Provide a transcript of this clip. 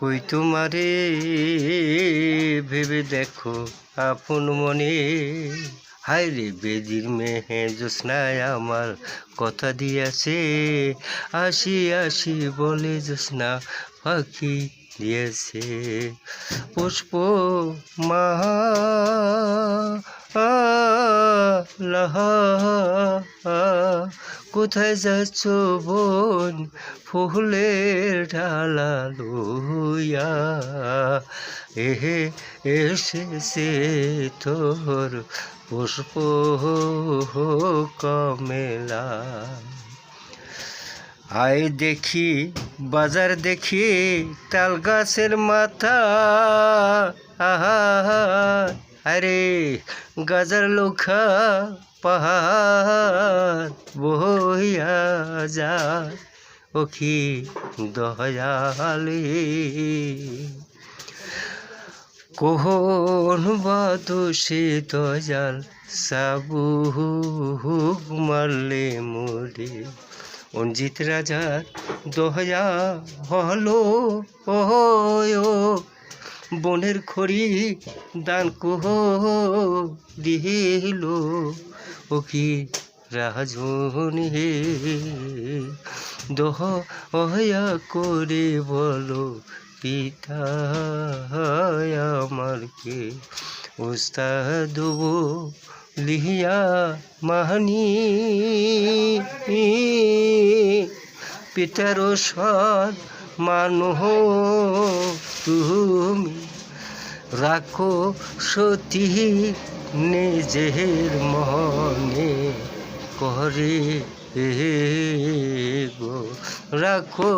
কই তোমারে? ভেবে দেখো আপন মনে। হায় রে বেদির মেহে জোসনায় আমার কথা দিয়েছে। আসি আসি বলে জোসনা পাখি দিয়েছে। পুষ্প মা কোথায় যাচ্ছ বোন? ফুলের ঢালা লইয়া। এহে এসেছে তোর পুষ্প কমেলা। আয় দেখি, বাজার দেখি, তাল গাছের মাথা। আহা আরে গাজার লোখা পাহাড় বহিয়া ওখি দয়ালে কোহন বাদোষে দয়াল সাবু মারলে মোরে অঞ্জিত রাজার দয়া হলো ও বনের খড়ি দান কোহ দিল ও কি রাজন হে, দহ অহয়া করে বলো পিতা আমার কে? উস্তাদ লিহিয়া মাহানি পিতার সৎ মানুহ তুমি। রাখো সতী নিজের মনে করে গো। রাখো